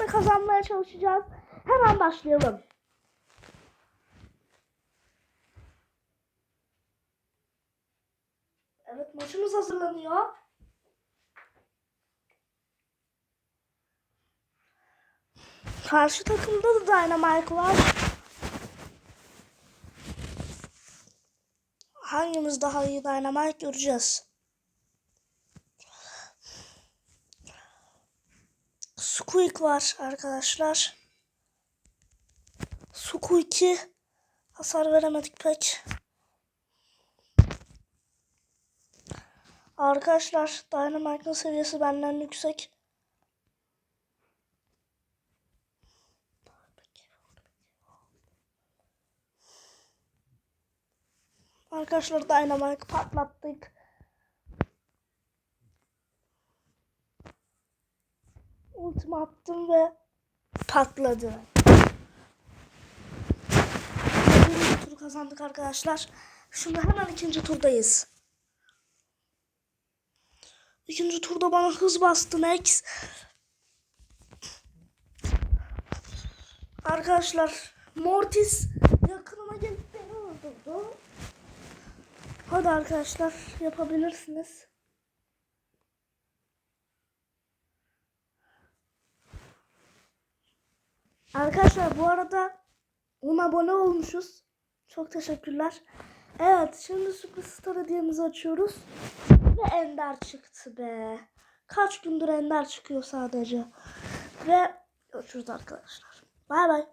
da kazanmaya çalışacağız. Hemen başlayalım. Evet maçımız hazırlanıyor. Karşı takımda da Dynamite var. Hangimiz daha iyi Dynamite göreceğiz. Squeak var arkadaşlar. Squeak'i hasar veremedik pek. Arkadaşlar Dynamite'ın seviyesi benden yüksek. Arkadaşlar Dynamite patlattık. Ultimi attım ve patladı. Birinci turu kazandık arkadaşlar. Şimdi hemen ikinci turdayız. İkinci turda bana hız bastı Max. Arkadaşlar Mortis yakınıma gelip beni öldürdü. Hadi arkadaşlar yapabilirsiniz. Arkadaşlar bu arada 10 abone olmuşuz. Çok teşekkürler. Evet şimdi Superstar hediyemizi açıyoruz. Ve Ender çıktı be. Kaç gündür Ender çıkıyor sadece. Ve görüşürüz arkadaşlar. Bay bay.